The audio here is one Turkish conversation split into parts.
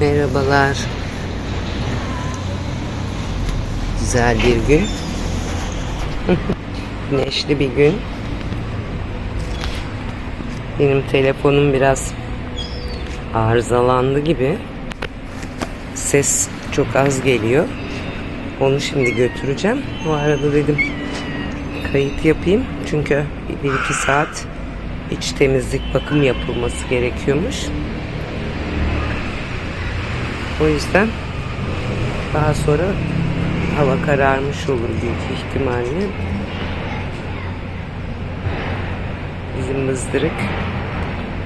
Merhabalar. Güzel bir gün. Güneşli bir gün. Benim telefonum biraz arızalandı gibi. Ses çok az geliyor. Onu şimdi götüreceğim. O arada dedim kayıt yapayım. Çünkü bir iki saat iç temizlik bakım yapılması gerekiyormuş. O yüzden daha sonra hava kararmış olur büyük ihtimalle. Bizim mızdırık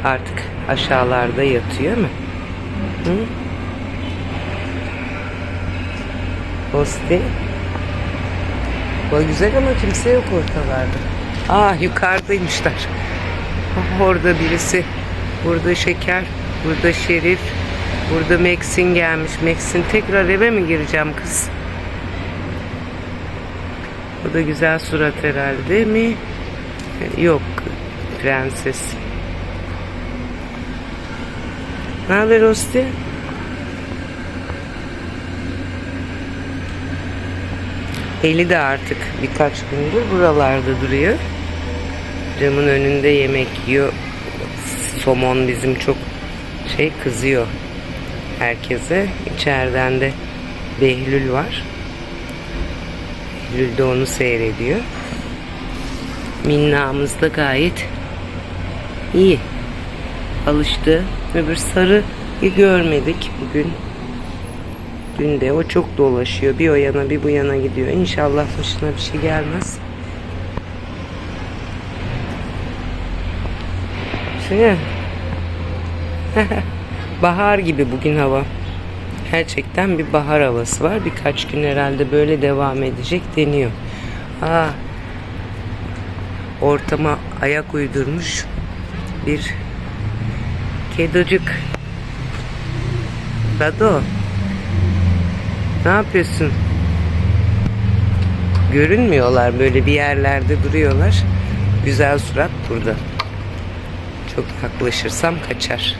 artık aşağılarda yatıyor mu? Hı? Posti. Bu güzel ama kimse yok ortalarda. Aa yukarıdaymışlar. Orada birisi. Burada Şeker. Burada Şerif. Burada Max'in gelmiş. Max'in tekrar eve mi gireceğim kız? Bu da güzel surat herhalde mi? Yok. Prenses. Ne haber Osti? Eli de artık birkaç gündür buralarda duruyor. Camın önünde yemek yiyor. Somon bizim çok şey kızıyor herkese. İçeriden de Behlül var. Behlül de onu seyrediyor. Minnamız da gayet iyi. Alıştı. Öbür sarıyı görmedik bugün. Dün de o çok dolaşıyor. Bir o yana bir bu yana gidiyor. İnşallah başına bir şey gelmez. Şey, bahar gibi bugün hava. Gerçekten bir bahar havası var. Birkaç gün herhalde böyle devam edecek deniyor. Aa, ortama ayak uydurmuş bir kedocuk. Dado. Ne yapıyorsun? Görünmüyorlar böyle bir yerlerde duruyorlar. Güzel surat burada. Çok yaklaşırsam kaçar.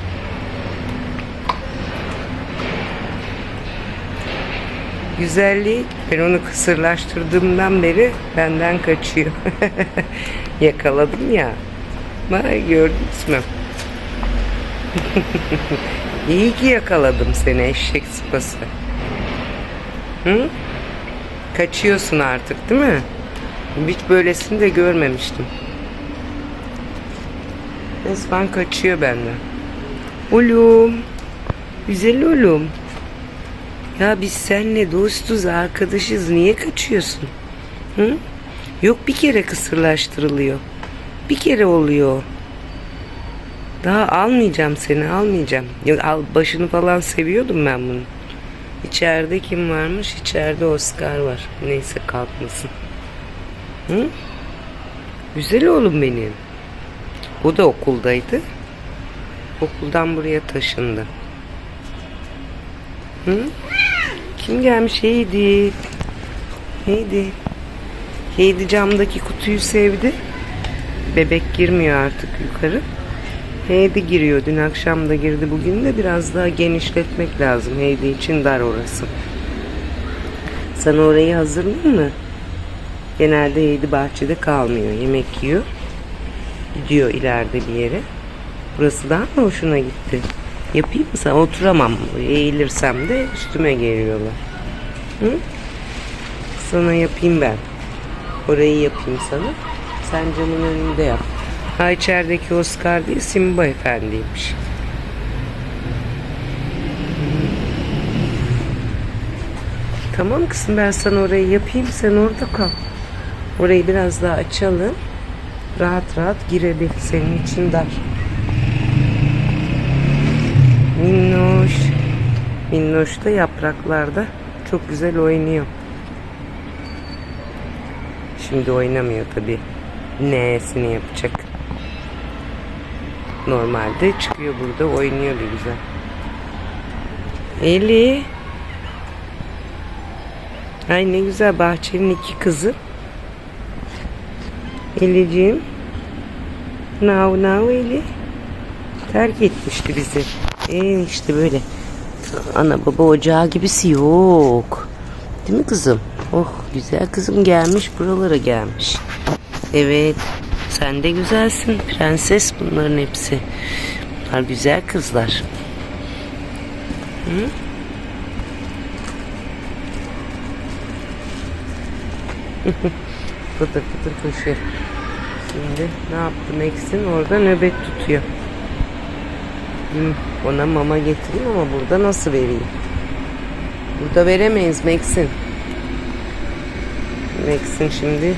Güzelliği ben onu kısırlaştırdığımdan beri benden kaçıyor. Yakaladım ya. Bak gördünüz mü? İyi ki yakaladım seni eşek sıpası. Hı? Kaçıyorsun artık değil mi? Hiç böylesini de görmemiştim. Resmen kaçıyor benden. Oğlum. Güzel oğlum. Ya biz seninle dostuz, arkadaşız. Niye kaçıyorsun? Hı? Yok bir kere kısırlaştırılıyor. Bir kere oluyor. Daha almayacağım seni, almayacağım. Ya, al, başını falan seviyordum ben bunu. İçeride kim varmış? İçeride Oscar var. Neyse kalkmasın. Hı? Güzel oğlum benim. O da okuldaydı. Okuldan buraya taşındı. Hı? Kim gelmiş? Heidi. Heidi. Heidi camdaki kutuyu sevdi. Bebek girmiyor artık yukarı. Heidi giriyor. Dün akşam da girdi. Bugün de biraz daha genişletmek lazım. Heidi için dar orası. Sana orayı hazırlayayım mı? Genelde Heidi bahçede kalmıyor. Yemek yiyor. Gidiyor ileride bir yere. Burası daha mı hoşuna gitti? Yapayım mı sana? Oturamam. Eğilirsem de üstüme geliyorlar. Hı? Sana yapayım ben. Orayı yapayım sana. Sen camın önünde yap. Ha içerideki Oscar değil Simba efendiymiş. Tamam kızım ben sana orayı yapayım sen orada kal. Orayı biraz daha açalım. Rahat rahat girebil. Senin için dar. Minnoş. Minnoş da yapraklarda çok güzel oynuyor. Şimdi oynamıyor tabi. N'sini yapacak. Normalde çıkıyor burada oynuyor bir güzel. Eli. Ay ne güzel bahçenin iki kızı. Eliciğim. Now now Eli. Terk etmişti bizi. Ee işte böyle Ana baba ocağı gibisi yok. Değil mi kızım? Oh güzel kızım gelmiş buralara gelmiş. Evet sen de güzelsin. Prenses bunların hepsi. Bunlar güzel kızlar. Hı? fıtır fıtır koşuyor. Şimdi ne yaptı Max'in? Orada nöbet tutuyor. Hmm, ona mama getireyim ama burada nasıl vereyim? Burada veremeyiz Max'in. Max'in şimdi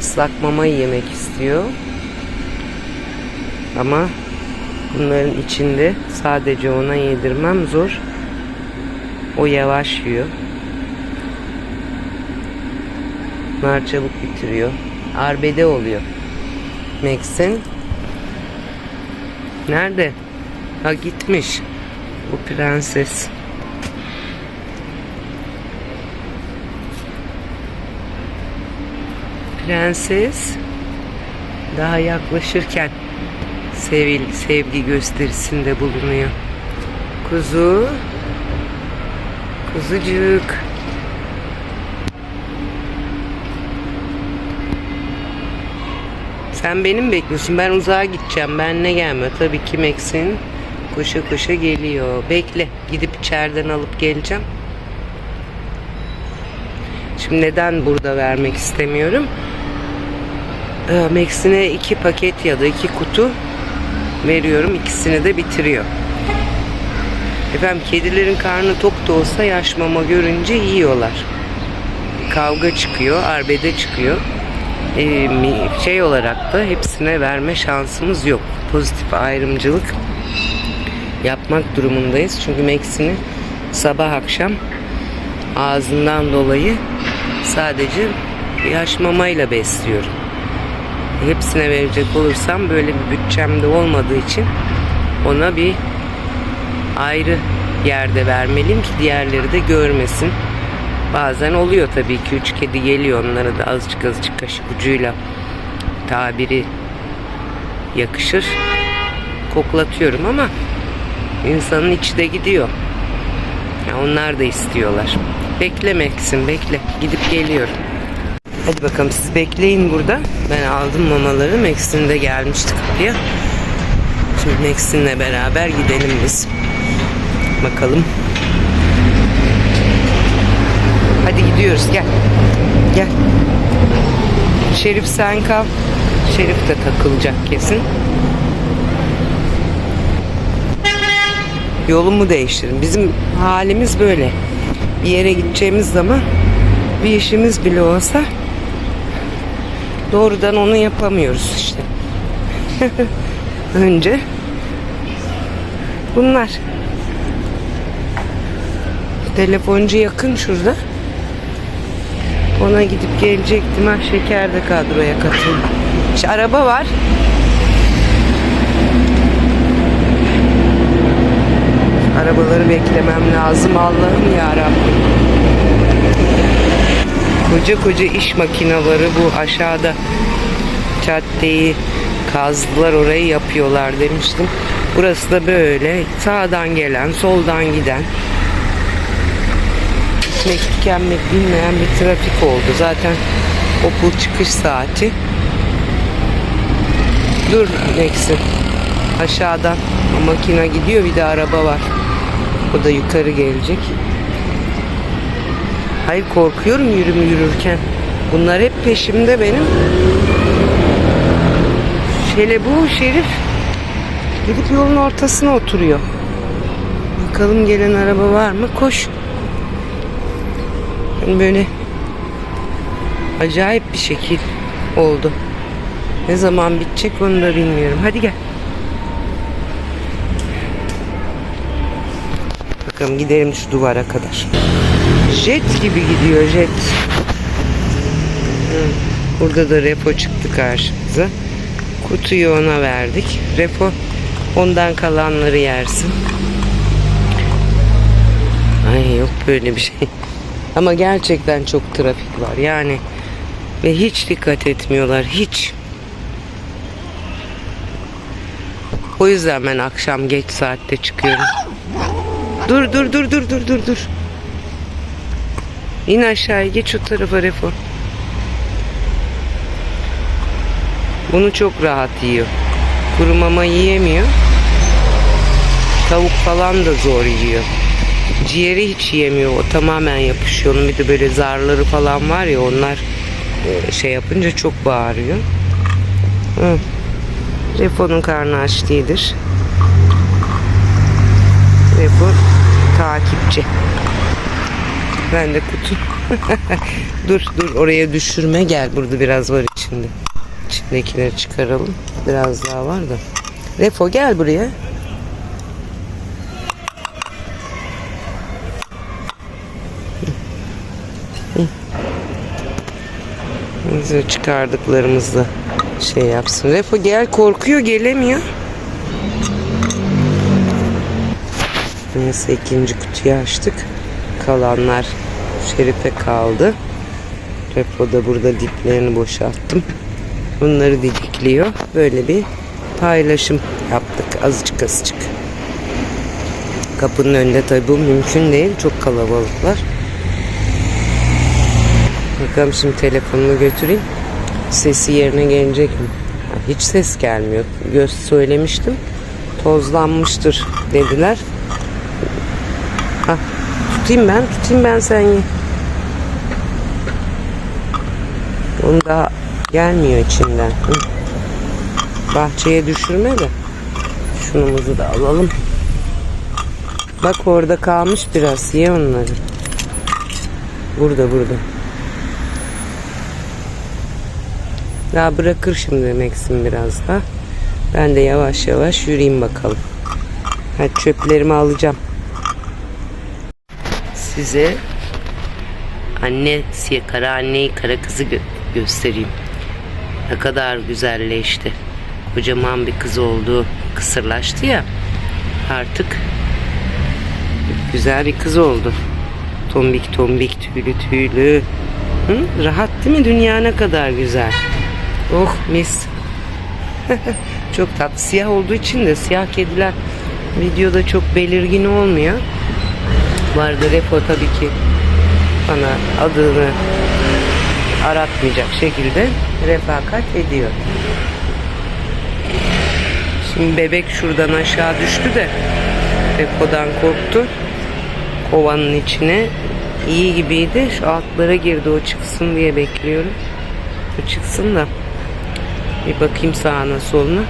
ıslak mama yemek istiyor. Ama bunların içinde sadece ona yedirmem zor. O yavaş yiyor. Bunlar çabuk bitiriyor. Arbede oluyor. Max'in Nerede? Ha gitmiş. Bu prenses. Prenses daha yaklaşırken sevil, sevgi gösterisinde bulunuyor. Kuzu. Kuzucuk. Sen benim bekliyorsun. Ben uzağa gideceğim. Ben ne gelmiyor. Tabii ki Max'in koşa koşa geliyor. Bekle. Gidip içeriden alıp geleceğim. Şimdi neden burada vermek istemiyorum? Ee, Max'ine iki paket ya da iki kutu veriyorum. İkisini de bitiriyor. Efendim kedilerin karnı tok da olsa yaş mama görünce yiyorlar. Kavga çıkıyor, arbede çıkıyor. Ee, şey olarak da hepsine verme şansımız yok. Pozitif ayrımcılık yapmak durumundayız. Çünkü Max'ini sabah akşam ağzından dolayı sadece yaş mamayla besliyorum. Hepsine verecek olursam böyle bir bütçemde olmadığı için ona bir ayrı yerde vermeliyim ki diğerleri de görmesin. Bazen oluyor tabii ki üç kedi geliyor onlara da azıcık azıcık kaşık ucuyla tabiri yakışır. Koklatıyorum ama insanın içi de gidiyor. Ya onlar da istiyorlar. Beklemeksin bekle. Gidip geliyorum. Hadi bakalım siz bekleyin burada. Ben aldım mamaları. Max'in de gelmişti kapıya. Şimdi Max'inle beraber gidelim biz. Bakalım. Hadi gidiyoruz gel. Gel. Şerif sen kal. Şerif de takılacak kesin. Yolumu değiştirin. Bizim halimiz böyle. Bir yere gideceğimiz zaman bir işimiz bile olsa doğrudan onu yapamıyoruz işte. Önce bunlar. Telefoncu yakın şurada. Ona gidip gelecektim. Ha şeker de kadroya katıldı. İşte araba var. Arabaları beklemem lazım. Allah'ım ya Rabbim. Koca koca iş makineleri bu aşağıda caddeyi kazdılar orayı yapıyorlar demiştim. Burası da böyle sağdan gelen soldan giden gitmek tükenmek bilmeyen bir trafik oldu. Zaten okul çıkış saati. Dur Nexi. Aşağıdan o makine gidiyor bir de araba var. O da yukarı gelecek. Hayır korkuyorum yürümü yürürken. Bunlar hep peşimde benim. Şöyle bu Şerif gidip yolun ortasına oturuyor. Bakalım gelen araba var mı? Koş. Yani böyle acayip bir şekil oldu. Ne zaman bitecek onu da bilmiyorum. Hadi gel. Bakalım gidelim şu duvara kadar. Jet gibi gidiyor jet. Burada da repo çıktı karşımıza. Kutuyu ona verdik. Repo ondan kalanları yersin. Ay yok böyle bir şey. Ama gerçekten çok trafik var. Yani ve hiç dikkat etmiyorlar. Hiç. O yüzden ben akşam geç saatte çıkıyorum. Dur dur dur dur dur dur dur. İn aşağıya geç o tarafa Refo. Bunu çok rahat yiyor. Kuru mama yiyemiyor. Tavuk falan da zor yiyor. Ciğeri hiç yemiyor. O tamamen yapışıyor. Onun bir de böyle zarları falan var ya onlar e, şey yapınca çok bağırıyor. Hı. Refo'nun karnı aç değildir. Refo takipçi. Ben de kutu. dur dur oraya düşürme gel. Burada biraz var içinde. İçindekileri çıkaralım. Biraz daha var da. Refo gel buraya. Bize çıkardıklarımızla şey yapsın. Refo gel korkuyor gelemiyor. Neyse ikinci kutuyu açtık. Kalanlar Şerife kaldı. Refo da burada diplerini boşalttım. Bunları didikliyor. Böyle bir paylaşım yaptık azıcık azıcık. Kapının önünde tabii bu mümkün değil. Çok kalabalıklar. Bakalım şimdi telefonumu götüreyim. Sesi yerine gelecek mi? Hiç ses gelmiyor. Göz söylemiştim. Tozlanmıştır dediler. Ha, tutayım ben, tutayım ben sen ye. Onu daha gelmiyor içinden. Hı. Bahçeye düşürme de. Şunumuzu da alalım. Bak orada kalmış biraz. Ye onları. Burada burada. Daha bırakır şimdi Maxim biraz da. Ben de yavaş yavaş yürüyeyim bakalım. Hadi çöplerimi alacağım. Size anne siyah kara anneyi kara kızı gö- göstereyim. Ne kadar güzelleşti. Kocaman bir kız oldu. Kısırlaştı ya. Artık güzel bir kız oldu. Tombik tombik tüylü tüylü. Hı? Rahat değil mi? Dünya ne kadar güzel. Oh mis. çok tatlı. Siyah olduğu için de siyah kediler videoda çok belirgin olmuyor. Vardı Repo tabii ki bana adını aratmayacak şekilde refakat ediyor. Şimdi bebek şuradan aşağı düştü de Repo'dan korktu. Kovanın içine iyi gibiydi. Şu altlara girdi o çıksın diye bekliyorum. O çıksın da bir bakayım sağına soluna.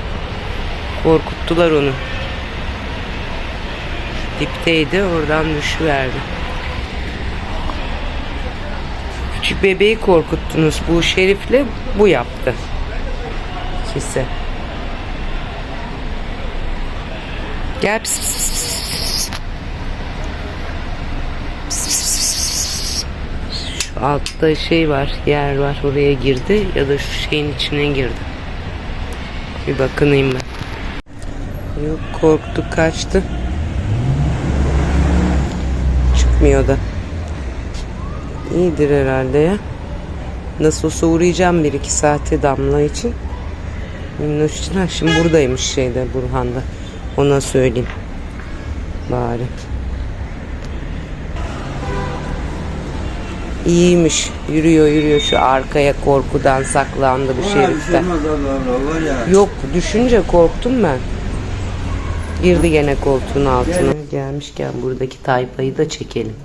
Korkuttular onu. Dipteydi oradan düşüverdi. Küçük bebeği korkuttunuz. Bu şerifle bu yaptı. İkisi. Gel pis pis pis altta şey var, yer var. Oraya girdi ya da şu şeyin içine girdi. Bir bakınayım ben. Yok korktu kaçtı. Çıkmıyor da. İyidir herhalde ya. Nasıl olsa uğrayacağım bir iki saate Damla için. Minnoş için. Ha, şimdi buradaymış şeyde Burhan'da. Ona söyleyeyim. Bari. İyiymiş. Yürüyor yürüyor. Şu arkaya korkudan saklandı bu şerifte. Yok düşünce korktum ben. Girdi gene koltuğun altına. Gelmişken buradaki tayfayı da çekelim.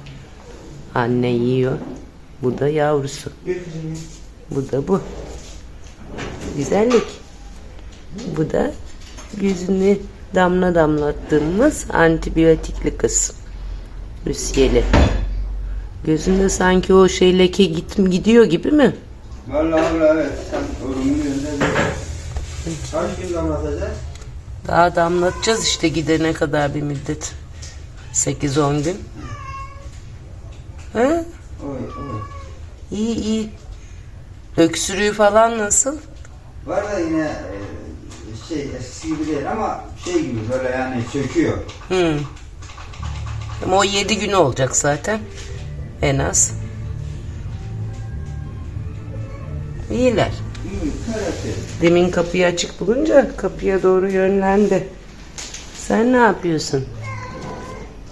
Anne yiyor. Bu da yavrusu. Bu da bu. Güzellik. Bu da yüzünü damla damlattığımız antibiyotikli kız. Rüsiyeli. Gözünde sanki o şey leke git, gidiyor gibi mi? Vallahi evet sen orumun önünde Kaç gün damlatacağız? Daha damlatacağız işte gidene kadar bir müddet. 8-10 gün. He? Oy oy. İyi iyi. Öksürüğü falan nasıl? Var da yine e, şey eskisi gibi değil ama şey gibi böyle yani çöküyor. Hı. Ama o 7 gün olacak zaten. En az. İyiler. Demin kapıyı açık bulunca kapıya doğru yönlendi. Sen ne yapıyorsun?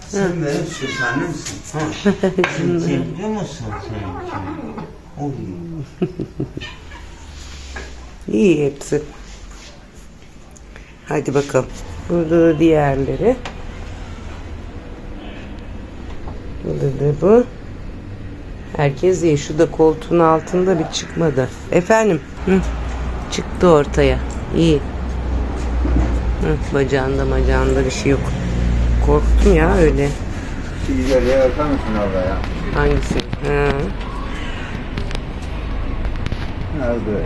Sen benim sultanımsın. Ha. Sen biliyor musun sen? İyi hepsi. Hadi bakalım. Burada da diğerleri. Burada da bu. Herkes iyi. Şu da koltuğun altında bir çıkmadı. Efendim? Hı. Çıktı ortaya. İyi. Hı, bacağında bacağında bir şey yok. Korktum ya öyle. İleriye bakar mısın abla ya? Hangisi? Ha. Nerede?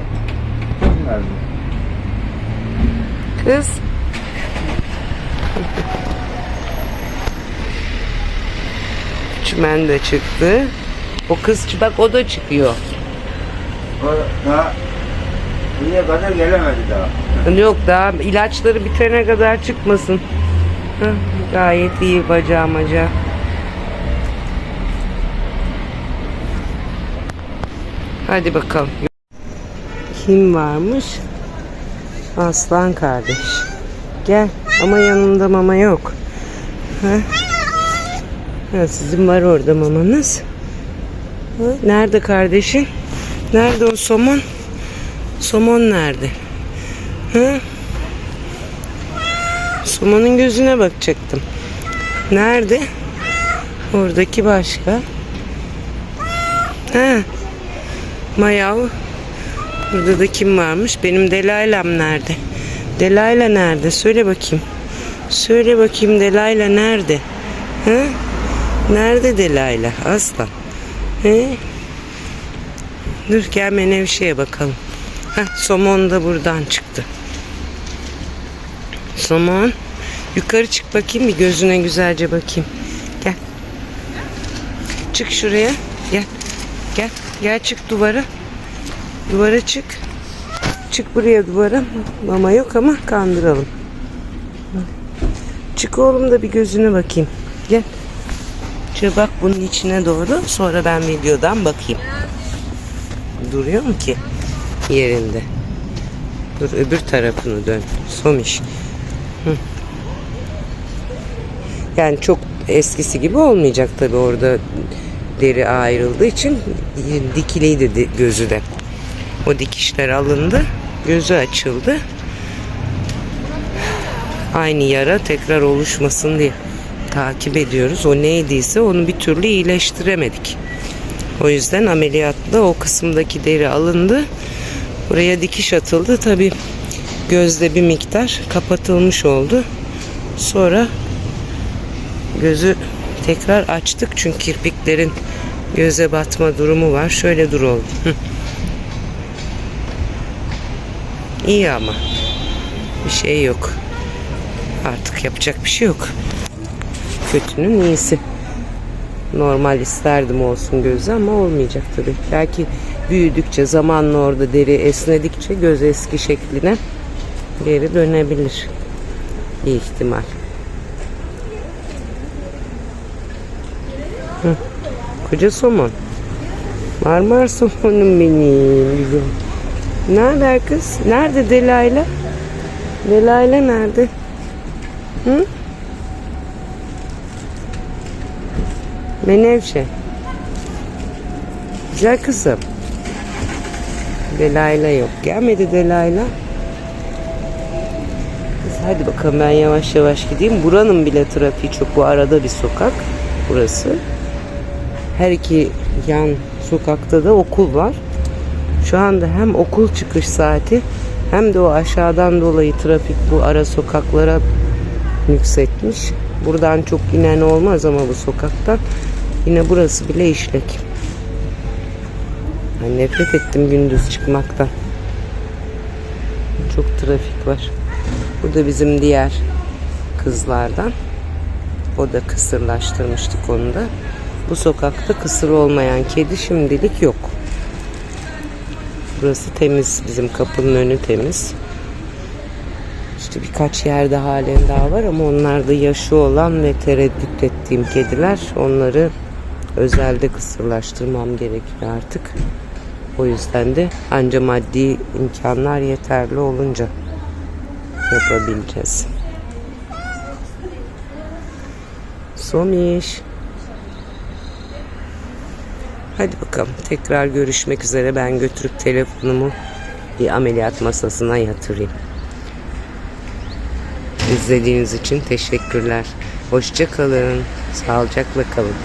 Nerede? Kız. Çimen de çıktı. O kız bak o da çıkıyor. O daha buraya kadar gelemedi daha. Yok daha ilaçları bitene kadar çıkmasın. Gayet iyi bacağı macağı. Hadi bakalım. Kim varmış? Aslan kardeş. Gel ama yanımda mama yok. Ha? Ha, sizin var orada mamanız. Ha, Nerede kardeşin? Nerede o somon? Somon nerede? Ha? Somonun gözüne bakacaktım. Nerede? Oradaki başka. Ha. Mayav. Burada da kim varmış? Benim Delayla'm nerede? Delayla nerede? Söyle bakayım. Söyle bakayım Delayla nerede? Ha? Nerede Delayla? Aslan. He? Dur gel Menevşe'ye bakalım. Heh, somon da buradan çıktı. Somon. Yukarı çık bakayım bir gözüne güzelce bakayım. Gel. Çık şuraya. Gel. Gel. Gel çık duvara. Duvara çık. Çık buraya duvara. Mama yok ama kandıralım. Çık oğlum da bir gözüne bakayım. Gel. Şöyle bak bunun içine doğru. Sonra ben videodan bakayım. Duruyor mu ki? Yerinde. Dur öbür tarafını dön. Somiş. Hı. Yani çok eskisi gibi olmayacak tabi orada deri ayrıldığı için dikiliydi di- gözü de. O dikişler alındı. Gözü açıldı. Aynı yara tekrar oluşmasın diye takip ediyoruz. O neydiyse onu bir türlü iyileştiremedik. O yüzden ameliyatla o kısımdaki deri alındı. Buraya dikiş atıldı. Tabi gözde bir miktar kapatılmış oldu. Sonra gözü tekrar açtık çünkü kirpiklerin göze batma durumu var. Şöyle dur. Hı. İyi ama. Bir şey yok. Artık yapacak bir şey yok. Kötünün iyisi. Normal isterdim olsun gözü ama olmayacak tabii. Belki büyüdükçe zamanla orada deri esnedikçe göz eski şekline geri dönebilir. Bir ihtimal. Hı. Koca somon. Marmar somonum benim. Güzel. Nerede kız? Nerede Delayla? Delayla nerede? Hı? Menevşe. Güzel kızım. Delayla yok. Gelmedi Delayla. Hadi bakalım ben yavaş yavaş gideyim. Buranın bile trafiği çok. Bu arada bir sokak. Burası. Her iki yan sokakta da okul var. Şu anda hem okul çıkış saati hem de o aşağıdan dolayı trafik bu ara sokaklara yükseltmiş. Buradan çok inen olmaz ama bu sokaktan. Yine burası bile işlek. Ben nefret ettim gündüz çıkmaktan. Çok trafik var. Bu da bizim diğer kızlardan. O da kısırlaştırmıştık onu da. Bu sokakta kısır olmayan kedi şimdilik yok. Burası temiz. Bizim kapının önü temiz. İşte birkaç yerde halen daha var ama onlar da yaşı olan ve tereddüt ettiğim kediler. Onları özelde kısırlaştırmam gerekiyor artık. O yüzden de anca maddi imkanlar yeterli olunca yapabileceğiz. Somiş. Hadi bakalım. Tekrar görüşmek üzere. Ben götürüp telefonumu bir ameliyat masasına yatırayım. İzlediğiniz için teşekkürler. Hoşça kalın. Sağlıcakla kalın.